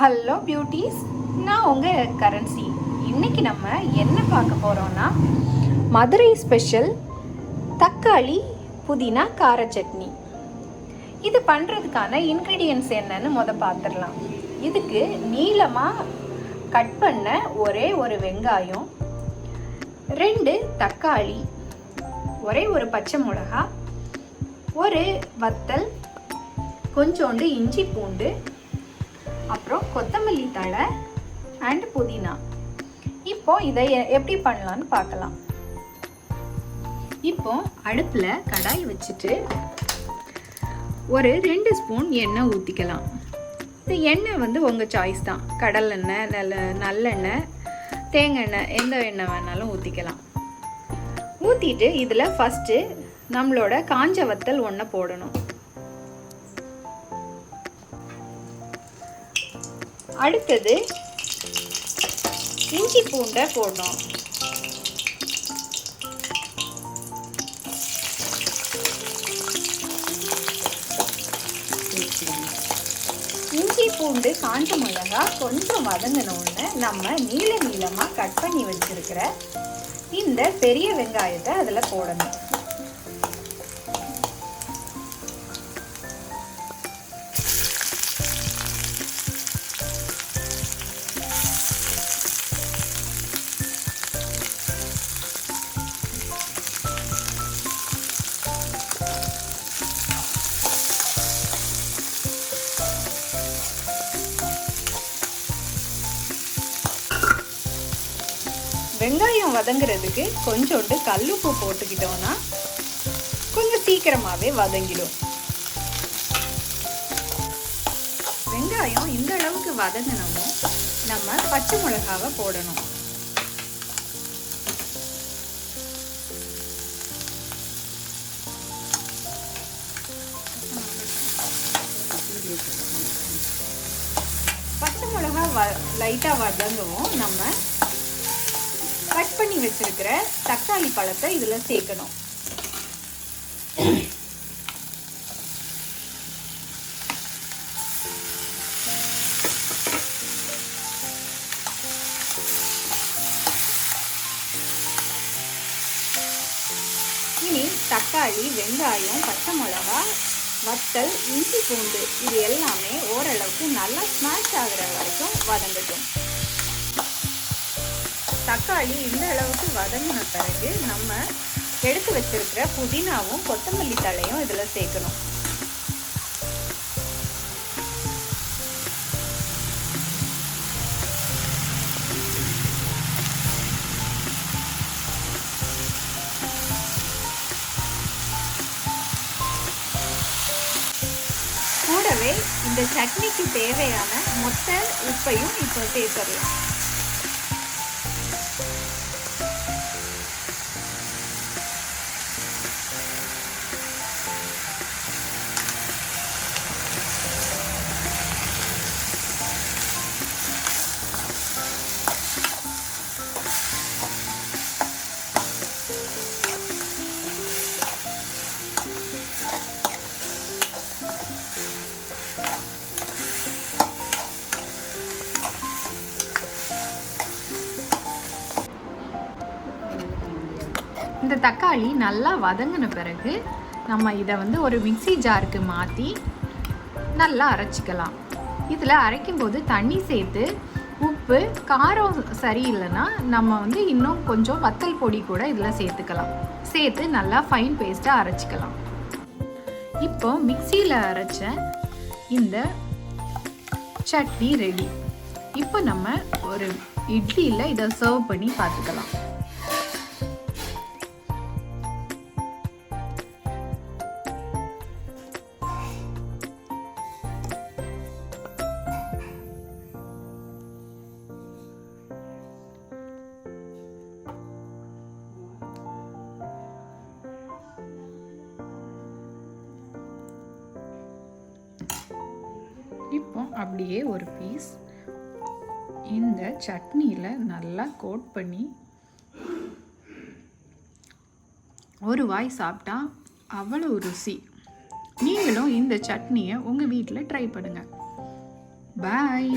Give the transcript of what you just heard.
Hello beauties நான் உங்கள் currency. இன்றைக்கி நம்ம என்ன பார்க்க போகிறோன்னா மதுரை ஸ்பெஷல் தக்காளி புதினா கார சட்னி. இது பண்ணுறதுக்கான இன்க்ரீடியன்ஸ் என்னன்னு முத பார்த்துடலாம் இதுக்கு நீளமாக கட் பண்ண ஒரே ஒரு வெங்காயம் ரெண்டு தக்காளி ஒரே ஒரு பச்சை மிளகா ஒரு வத்தல் கொஞ்சோண்டு இஞ்சி பூண்டு அப்புறம் கொத்தமல்லி தழை அண்ட் புதினா. இப்போ இதை எ- எப்படி பண்ணலான்னு பார்க்கலாம். இப்போ அடுப்பில் கடாய் வச்சுட்டு ஒரு ரெண்டு ஸ்பூன் எண்ணெய் ஊற்றிக்கலாம் இந்த எண்ணெய் வந்து உங்கள் சாய்ஸ் தான். கடலெண்ணெய் நல்ல நல்லெண்ணெய் தேங்காய் எண்ணெய் எந்த எண்ணெய் வேணாலும் ஊற்றிக்கலாம் ஊற்றிட்டு இதில் ஃபஸ்ட்டு நம்மளோட காஞ்ச வத்தல் ஒன்றை போடணும். அடுத்தது இஞ்சி பூண்டை போடணும். இஞ்சி பூண்டு காஞ்ச மிளகா கொஞ்சம் வதங்கினோடனே நம்ம நீள நீளமாக கட் பண்ணி வச்சிருக்கிற இந்த பெரிய வெங்காயத்தை அதில் போடணும். வெங்காயம் வதங்குறதுக்கு கொஞ்சோண்டு கல்லுப்பு போட்டுக்கிட்டோம்னா கொஞ்சம் சீக்கிரமாகவே வதங்கிடும். வெங்காயம் இந்த அளவுக்கு வதங்கினோமோ நம்ம பச்சை மிளகாவை போடணும். பச்சை மிளகா வ லைட்டாக வதங்கவும். நம்ம கட் பண்ணி வச்சிருக்கிற தக்காளி பழத்தை இதில் சேர்க்கணும். இனி தக்காளி வெங்காயம் பச்சை மிளகா வத்தல் இஞ்சி பூண்டு இது எல்லாமே ஓரளவுக்கு நல்லா ஸ்மாஷ் ஆகிற வரைக்கும் வதங்கட்டும். தக்காளி இந்த அளவுக்கு வதங்கின பிறகு நம்ம எடுத்து வச்சிருக்கிற புதினாவும் கொத்தமல்லி தழையும் இதில் சேர்க்கணும். கூடவே இந்த சட்னிக்கு தேவையான மொத்த உப்பையும் இப்போ சேர்த்துடலாம். இந்த தக்காளி நல்லா வதங்கின பிறகு நம்ம இதை வந்து ஒரு மிக்ஸி ஜாருக்கு மாற்றி நல்லா அரைச்சிக்கலாம். இதில் அரைக்கும்போது தண்ணி சேர்த்து உப்பு காரம் சரியில்லைன்னா நம்ம வந்து இன்னும் கொஞ்சம் வத்தல் பொடி கூட இதில் சேர்த்துக்கலாம். சேர்த்து நல்லா ஃபைன் பேஸ்ட்டாக அரைச்சிக்கலாம். இப்போ மிக்சியில் அரைச்ச இந்த சட்னி ரெடி இப்போ நம்ம ஒரு இட்லியில் இதை சர்வ் பண்ணி பார்த்துக்கலாம். இப்போ அப்படியே ஒரு பீஸ் இந்த சட்னியில் நல்லா கோட் பண்ணி ஒரு வாய் சாப்பிட்டா அவ்வளோ ருசி. நீங்களும் இந்த சட்னியை உங்கள் வீட்டில் ட்ரை பண்ணுங்கள் பாய்